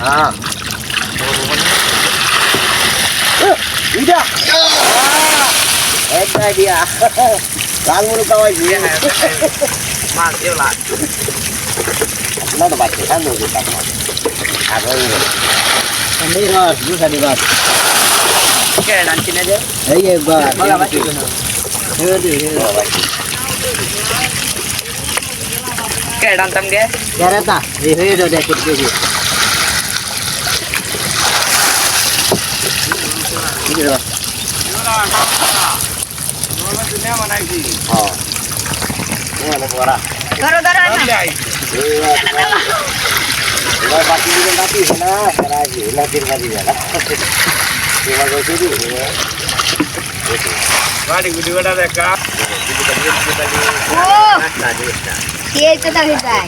হ্যাঁ ইটা এক আইডিয়া লাল মুড়ি খাওয়াই দিয়ে মাছ এগুলা না তো বাচ্চা দেবো তার আর ওই আমি রস দুসারি রস এই যে বলা বাবা বাকি কে রাঁধতাম গে Yarata, এই হয়ে যাও দেখো দেখি হ্যাঁ ওলা বড়া ধরো ধরো না এবার বাকি দিকে নাতি না সারা জি নাতির বাড়ি যারা এবার বসে দিই গাড়ি গুড়ি গোটা দেখা ও কি হয়েছে তো ভাই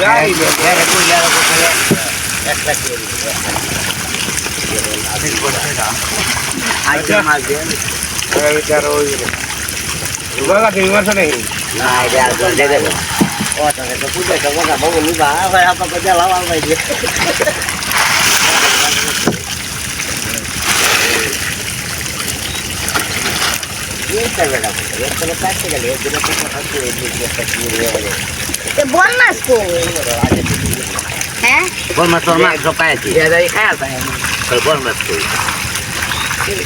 গাড়ি একটা করে আচ্ছা। মাছ দিয়ে বিচার ওই বাবা তুমি মাছ নেই না এটা আর কোন জায়গা না ও তাহলে তো পুজো তো কথা বলি বা ভাই আপনাকে জ্বালাও ভাই দিয়ে ये कर बेटा ये तो पैक से गले दिन को हाथ से बोल ना इसको बोल मत बोल मत जो पाए थी ये खाया था અસર પણ નથી થઈ